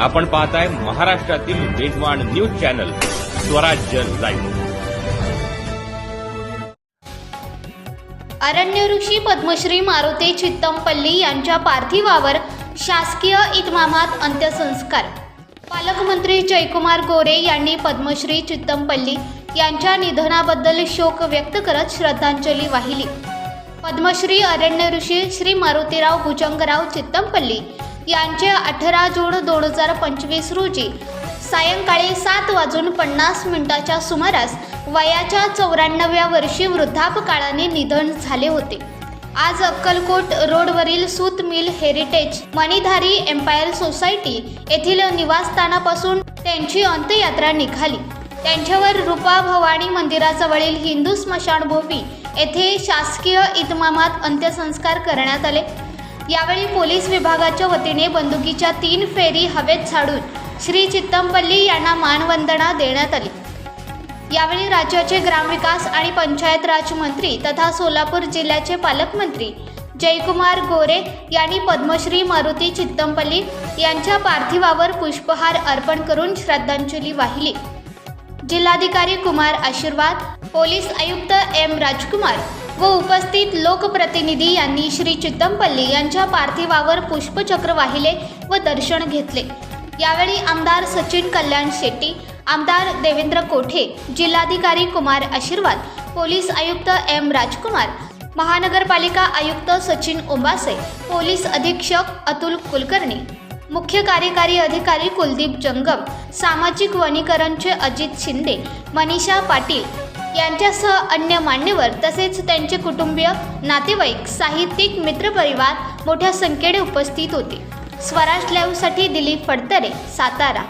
आपण पाहताय महाराष्ट्रातील वेगवान न्यूज चॅनल स्वराज्य लाईव्ह. अरण्यऋषी पद्मश्री मारुती चित्तमपल्ली यांच्या पार्थिवावर शासकीय इतमामात अंत्यसंस्कार. पालकमंत्री जयकुमार गोरे यांनी पद्मश्री चित्तमपल्ली यांच्या निधनाबद्दल शोक व्यक्त करत श्रद्धांजली वाहिली. पद्मश्री अरण्य ऋषी श्री मारुतीराव भुजंगराव चित्तमपल्ली यांचे अठरा जून दोन हजार पंचवीस रोजी सायंकाळी सात वाजून पन्नास मिनिटाच्या सुमारास वयाच्या चौऱ्याण्णव्या वर्षी वृद्धापकाळाने निधन झाले होते. आज अक्कलकोट रोडवरील सूत mill heritage Manidhari empire society येथील निवासस्थानापासून त्यांची अंत्ययात्रा निघाली. त्यांच्यावर रूपा भवानी मंदिराजवळील हिंदू स्मशानभूमी येथे शासकीय इतमामात अंत्यसंस्कार करण्यात आले. यावेळी पोलीस विभागाच्या वतीने बंदुकीच्या तीन फेरी हवेत झाडून श्री चित्तमपल्ली यांना मानवंदना देण्यात आली. यावेळी राज्याचे ग्रामविकास आणि पंचायत राज मंत्री तथा सोलापूर जिल्ह्याचे पालकमंत्री जयकुमार गोरे यांनी पद्मश्री मारुती चित्तमपल्ली यांच्या पार्थिवावर पुष्पहार अर्पण करून श्रद्धांजली वाहिली. जिल्हाधिकारी कुमार आशीर्वाद पोलीस आयुक्त एम राजकुमार व उपस्थित लोकप्रतिनिधी यांनी श्री चित्तमपल्ली यांच्या पार्थिवावर पुष्पचक्र वाहिले व दर्शन घेतले. यावेळी आमदार सचिन कल्याण शेट्टी आमदार देवेंद्र कोठे जिल्हाधिकारी कुमार आशीर्वाद पोलीस आयुक्त एम राजकुमार महानगरपालिका आयुक्त सचिन ओंबासे पोलीस अधीक्षक अतुल कुलकर्णी मुख्य कार्यकारी अधिकारी कुलदीप जंगम सामाजिक वनीकरणचे अजित शिंदे मनीषा पाटील यांच्यासह अन्य मान्यवर तसेच त्यांचे कुटुंबीय नातेवाईक साहित्यिक मित्रपरिवार मोठ्या संख्येने उपस्थित होते. स्वराज लाईव्हसाठी दिलीप फडतरे सातारा.